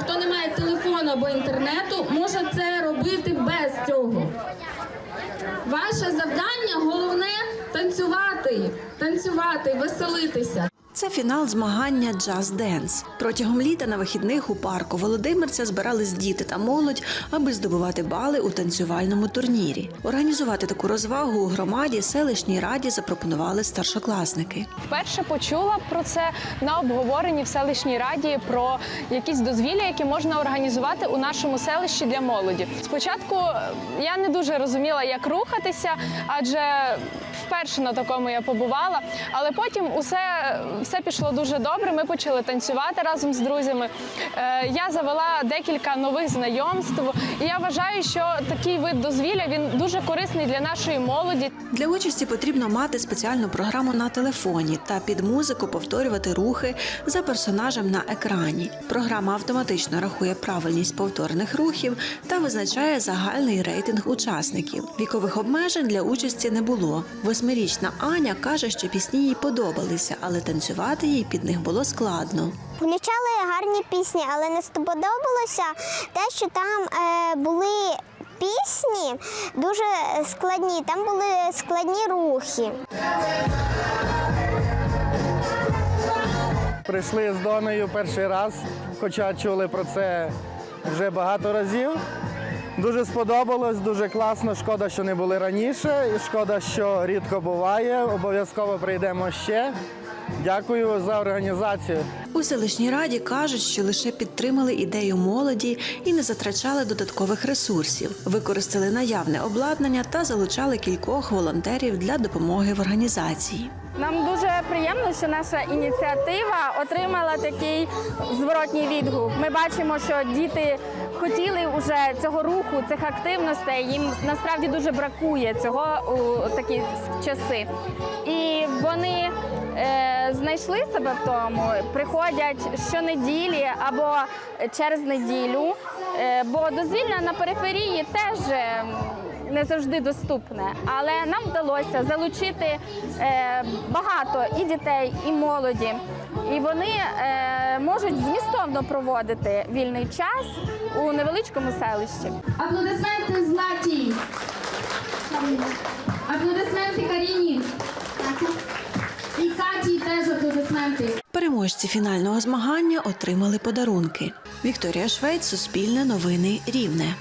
Хто не має телефону або інтернету, може це робити без цього. Ваше завдання головне танцювати, танцювати, веселитися. Це фінал змагання Jazz Dance. Протягом літа на вихідних у парку Володимирця збирались діти та молодь, аби здобувати бали у танцювальному турнірі. Організувати таку розвагу у громаді селищній раді запропонували старшокласники. Вперше почула про це на обговоренні в селищній раді про якісь дозвілля, які можна організувати у нашому селищі для молоді. Спочатку я не дуже розуміла, як рухатися, адже вперше на такому я побувала. Але потім усе, все пішло дуже добре. Ми почали танцювати разом з друзями. Е, Я завела декілька нових знайомств. І я вважаю, що такий вид дозвілля він дуже корисний для нашої молоді. Для участі потрібно мати спеціальну програму на телефоні та під музику повторювати рухи за персонажем на екрані. Програма автоматично рахує правильність повторних рухів та визначає загальний рейтинг учасників. Вікових обмежень для участі не було. Восьмирічна Аня каже, що пісні їй подобалися, але танцювати їй під них було складно. Включали гарні пісні, але не сподобалося те, що там е, були пісні дуже складні, там були складні рухи. Прийшли з Донею перший раз, хоча чули про це вже багато разів. Дуже сподобалось, дуже класно. Шкода, що не були раніше, і шкода, що рідко буває. Обов'язково прийдемо ще. Дякую за організацію. Селищній раді кажуть, що лише підтримали ідею молоді і не затрачали додаткових ресурсів, використали наявне обладнання та залучали кількох волонтерів для допомоги в організації. Нам дуже приємно, що наша ініціатива отримала такий зворотній відгук. Ми бачимо, що діти хотіли вже цього руху, цих активностей. Їм насправді дуже бракує цього у такі часи. І вони е, знайшли себе в тому, приходять щонеділі або через неділю, е, бо дозвілля на периферії теж. е, не завжди доступне, але нам вдалося залучити е, багато і дітей, і молоді, і вони е, можуть змістовно проводити вільний час у невеличкому селищі. Аплодисменти Златі. Переможці фінального змагання отримали подарунки. Вікторія Швець, Суспільне новини Рівне.